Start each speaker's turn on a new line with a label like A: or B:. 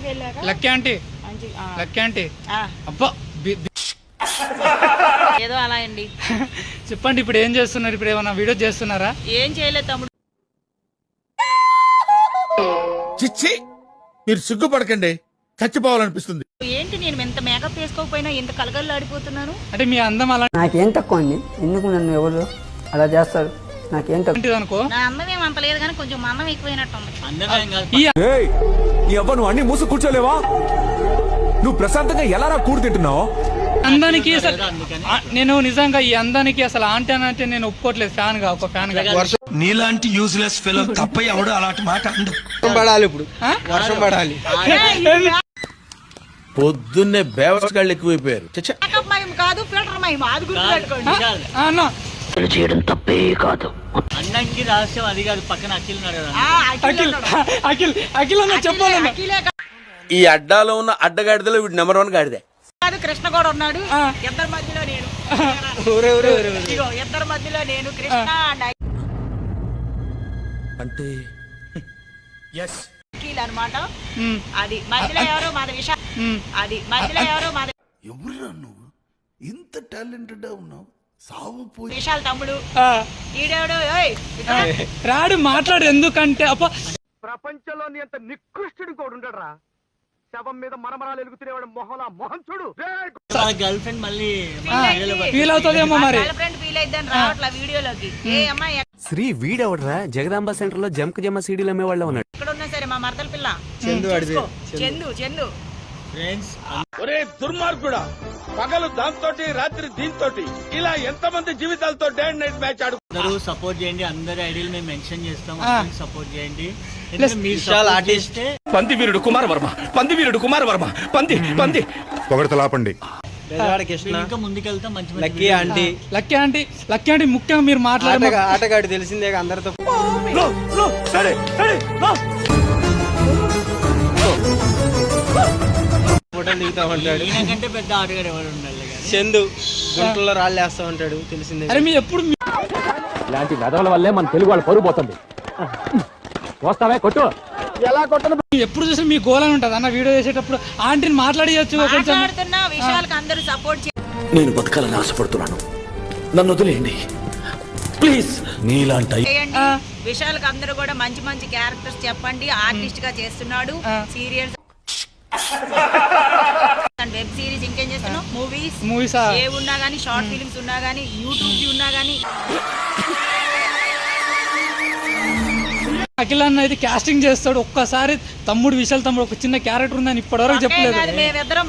A: ఇంటికి వెళ్ళాక
B: lucky aunty.
A: మంచి ఆ,
B: లక్కీ ఆంటీ.
A: ఆ,
B: అబ్బా బి- బి-
A: ఏదో అలా అండి.
B: చెప్పండి ఇప్పుడు ఏం చేస్తున్నారు? ఇప్పుడు ఏమైనా వీడియో చేస్తున్నారా?
A: ఏం చేయలేదు తమ్ముడు.
C: చిచ్చి మీరు సిగ్గుపడకండి. చచ్చిపోవాలనిపిస్తుంది.
A: ఏంటి నేను ఎంత మేకప్ వేసుకోకపోయినా ఎంత కలగల్లాడిపోతున్నాను?
B: అంటే మీ అందం
D: నాకేం తక్కువ అండి? ఎందుకు నన్ను ఎవరు అలా చేస్తారు? నాకేం తక్కువ
B: అనుకో
A: నా అందం ఏం అంత లేదు కానీ కొంచెం మందం ఎక్కువైనట్టుంది.
B: ఈ
E: ఏయ్! నీ అవ్వ నువ్వు అన్ని మూసు కూర్చోలేవా? నువ్వు ప్రశాంతంగా ఎలా కూడు తింటున్నావు?
B: అందానికి అసలు నేను నిజంగా ఈ అందానికి అసలు ఆంటీ అని అంటే నేను ఒప్పుకోవట్లేదు ఫ్యాన్గా ఒక ఫ్యాన్గా.
F: నీలాంటి యూజ్లెస్ ఫెలో తప్ప ఎవడు అలాంటి మాట అండు
G: పడాలి ఇప్పుడు.
B: ఆ?
G: వర్షం పడాలి.
C: పొద్దున్నే బేవస్గాళ్ళు ఎక్కువైపోయారు. చచ్చా
A: మేకప్ మయం కాదు ఫిల్టర్ మయం అది గుర్తుపెట్టుకోండి
B: ఆ, అన్న
H: అన్నంకి రహస్యం అది కాదు పక్కన అఖిల్ కదా.
A: అఖిల్
B: అఖిల్. అఖిల్ అఖిల్ అన్న చెప్పాలన్న
A: అఖిలే
G: ఈ అడ్డాలో ఉన్న అడ్డగాడిదలో వీడు నెంబర్ వన్ గాడిదే.
A: కాదు కృష్ణ కూడా ఉన్నాడు. ఇద్దరి మధ్యలో నేను. ఇదిగో ఇద్దరి మధ్యలో నేను కృష్ణ
C: అంటే
A: అఖిల్ అనమాట
B: ఉమ్,
A: అది మధ్యలో ఎవరో మాది విష
B: ఉమ్.
A: అది మధ్యలో ఎవరో మాది
C: ఎవరురా నువ్వు? ఇంత టాలెంటెడ్ ఉన్నావు. సావు
A: విశాల్ తమ్ముడు.
B: ఆ,
A: ఈడేవడు.
B: రాడు మాట్లాడు ఎందుకంటే అప్ప.
E: ప్రపంచంలోని అంత నికృష్టుడు కూడా ఉండడరా. శవం మీద మరమరాలు ఎలుగుతున్నవాడు మొహలా మొహం చూడు
H: గర్ల్ ఫ్రెండ్ మళ్ళీ.
B: ఫీల్ అవుతుందేమో మరి.
A: గర్ల్ ఫ్రెండ్ ఫీల్ అయిద్దని రావట్లా వీడియోలోకి. ఏ అమ్మాయి
I: శ్రీ వీడెవడరా? జగదాంబ సెంటర్లో జంక్ జమ్మ సీడీలు అమ్మేవాళ్ళ ఉన్నాడు.
A: ఎక్కడ ఉన్నా సరే మా మరదల పిల్ల.
G: చందు.
A: చందు చందు.
H: ఫ్రెండ్స్
E: ఒరే దుర్మార్గుడా పగలు దాంతో రాత్రి దీంతో ఇలా ఎంతమంది జీవితాలతో డే అండ్ నైట్ మ్యాచ్ ఆడు
H: అందరూ సపోర్ట్ చేయండి అందరి ఐడియలు మేము మెన్షన్ చేస్తాం. సపోర్ట్ చేయండి. చేస్తే
E: పంది వీరుడు కుమార్ వర్మ పంది వీరుడు కుమార్ వర్మ పంది పంది.
J: పొగడతలాపండి
G: కృష్ణ.
H: ఇంకా ముందుకెళ్తాం మంచి మంచి
G: lucky
H: videos
G: aunty.
B: Lucky aunty lucky aunty ముఖ్యంగా మీరు మాట్లాడే
G: ఆటగా ఆటగాడు తెలిసిందే అందరితో. ఫోటోలు దిగుతా
H: ఈయనకంటే పెద్ద ఆటగాడు ఎవరు ఉండాలి
G: చందు గుంటల్లో రాళ్ళు వేస్తా ఉంటాడు తెలిసిందే.
B: అరే మీ ఎప్పుడు
I: ఇలాంటి వెధవల వల్లే మన తెలుగు వాళ్ళు పరుగు పోతుంది. వస్తావే కొట్టు.
B: ఎప్పుడు చూసినా మీ గోల్ అని ఉంటుంది. అన్న వీడియో చేసేటప్పుడు ఆంటీని మాట్లాడియచ్చు
A: మాట్లాడుతున్న విషయాలకు అందరూ సపోర్ట్
F: నేను బతకాలని ఆశపడుతున్నాను. నన్ను వదిలేయండి. ప్లీజ్. నీలాంటి
A: చేయండి. విషయాలకు అందరూ కూడా మంచి మంచి క్యారెక్టర్స్ చెప్పండి. ఆర్టిస్ట్గా చేస్తున్నాడు. సీరియల్స్ వెబ్ సిరీస్ ఇంకేం చేస్తున్నావు? మూవీస్
B: మూవీస్
A: ఏ ఉన్నా గానీ షార్ట్ ఫిలిమ్స్ ఉన్నా గానీ యూట్యూబ్ ఉన్నా గానీ.
B: అఖిల్ అన్న అయితే కాస్టింగ్ చేస్తాడు. ఒక్కసారి తమ్ముడు విశాల్ తమ్ముడు ఒక చిన్న క్యారెక్టర్ ఉందని ఇప్పటివరకు చెప్పలేదు.
A: మేమిద్దరం